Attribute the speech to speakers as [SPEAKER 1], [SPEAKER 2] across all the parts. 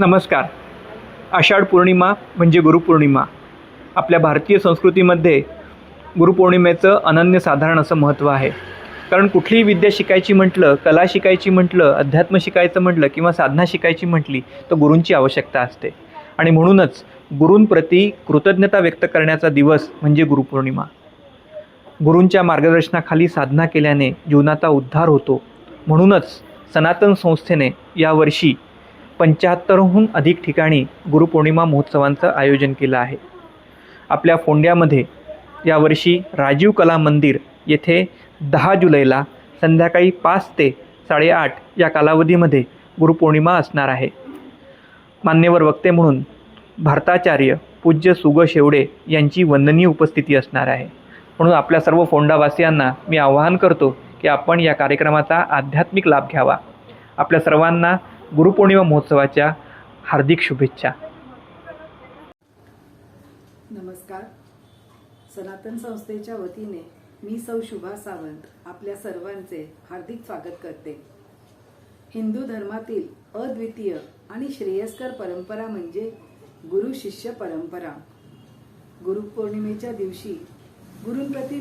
[SPEAKER 1] नमस्कार. आषाढ पौर्णिमा म्हणजे गुरुपौर्णिमा. आपल्या भारतीय संस्कृतीमध्ये गुरुपौर्णिमेचं अनन्यसाधारण असं महत्त्व आहे. कारण कुठलीही विद्या शिकायची म्हटलं कला शिकायची म्हटलं अध्यात्म शिकायचं म्हटलं किंवा साधना शिकायची म्हटली तर गुरूंची आवश्यकता असते. आणि म्हणूनच गुरूंप्रती कृतज्ञता व्यक्त करण्याचा दिवस म्हणजे गुरुपौर्णिमा. गुरूंच्या मार्गदर्शनाखाली साधना केल्याने जीवनाचा उद्धार होतो. म्हणूनच सनातन संस्थेने यावर्षी पंच्याहत्तरहून अधिक ठिकाणी गुरुपौर्णिमा महोत्सवांचं आयोजन केलं आहे. आपल्या फोंड्यामध्ये यावर्षी राजीव कला मंदिर येथे दहा जुलैला संध्याकाळी पाच ते साडेआठ या कालावधीमध्ये गुरुपौर्णिमा असणार आहे. मान्यवर वक्ते म्हणून भारताचार्य पूज्य सुग शेवडे यांची वंदनीय उपस्थिती असणार आहे. म्हणून आपल्या सर्व फोंडावासियांना मी आवाहन करतो की आपण या कार्यक्रमाचा आध्यात्मिक लाभ घ्यावा. आपल्या सर्वांना गुरुपौर्णिमा महोत्सवाच्या हार्दिक शुभेच्छा.
[SPEAKER 2] नमस्कार. सनातन संस्थेच्या वतीने मी सौ शुभा सावंत आपल्या सर्वांचे हार्दिक स्वागत करते. हिंदू धर्मातील अद्वितीय आणि श्रेयस्कर परंपरा म्हणजे गुरु शिष्य परंपरा. गुरुपौर्णिमेच्या दिवशी गुरूंप्रती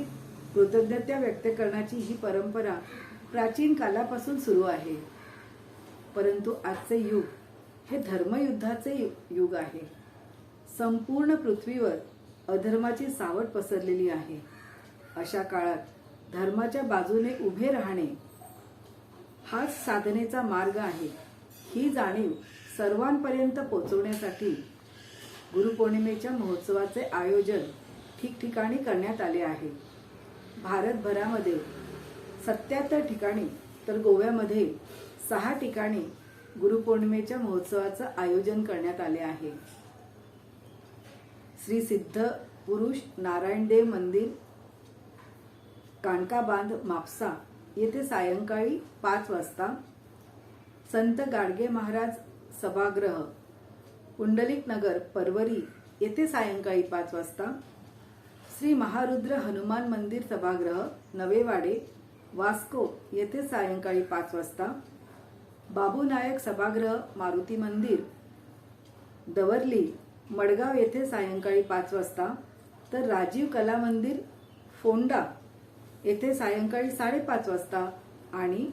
[SPEAKER 2] कृतज्ञता व्यक्त करण्याची ही परंपरा प्राचीन कालापासून सुरू आहे. परंतु आजचे युग हे धर्मयुद्धाचे यु- युग आहे. संपूर्ण पृथ्वीवर अधर्माची सावट पसरलेली आहे. अशा काळात धर्माच्या बाजूने उभे राहणे हाच साधनेचा मार्ग आहे. ही जाणीव सर्वांपर्यंत पोहोचवण्यासाठी गुरुपौर्णिमेच्या महोत्सवाचे आयोजन ठिकठिकाणी करण्यात आले आहे. भारतभरामध्ये सत्याहत्तर ठिकाणी तर गोव्यामध्ये सहा ठिकाणी गुरुपौर्णिमेच्या महोत्सवाचं आयोजन करण्यात आले आहे. श्री सिद्ध पुरुष नारायणदेव मंदिर कानकाबांध मापसा येथे सायंकाळी पाच वाजता संत गाडगे महाराज सभागृह पुंडलिक नगर परवरी येथे सायंकाळी पाच वाजता श्री महारुद्र हनुमान मंदिर सभागृह नवेवाडे वास्को येथे सायंकाळी पाच वाजता बाबू नायक सभागृह मारुती मंदिर. दवरली मडगाव येथे सायंकाळी पाच वाजता. तर राजीव कला मंदिर फोंडा येथे सायंकाळी साडेपाच वाजता. आणि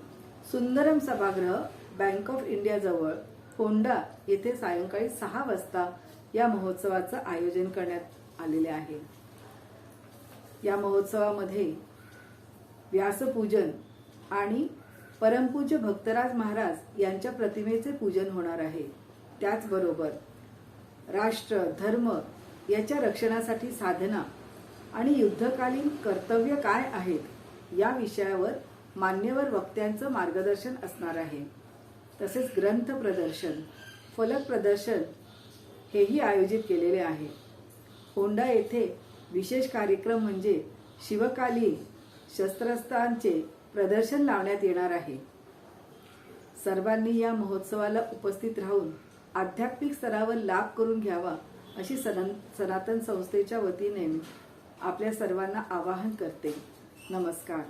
[SPEAKER 2] सुंदरम सभागृह बँक ऑफ इंडियाजवळ फोंडा येथे सायंकाळी सहा वाजता या महोत्सवाचं आयोजन करण्यात आलेले आहे. या महोत्सवामध्ये व्यासपूजन आणि परमपूज्य भक्तराज महाराज यांच्या प्रतिमेचे पूजन होणार आहे. त्याचबरोबर राष्ट्र धर्म याच्या रक्षणासाठी साधना आणि युद्धकालीन कर्तव्य काय आहेत या विषयावर मान्यवर वक्त्यांचं मार्गदर्शन असणार आहे. तसेच ग्रंथ प्रदर्शन फलक प्रदर्शन हेही आयोजित केलेले आहे. होंडा येथे विशेष कार्यक्रम म्हणजे शिवकालीन शस्त्रास्त्रांचे प्रदर्शन लावण्यात येणार आहे. सर्वांनी या महोत्सवाला उपस्थित राहून आध्यात्मिक स्तरावर लाभ करून घ्यावा अशी सनं सनातन संस्थेच्या वतीने आपल्या सर्वांना आवाहन करते. नमस्कार.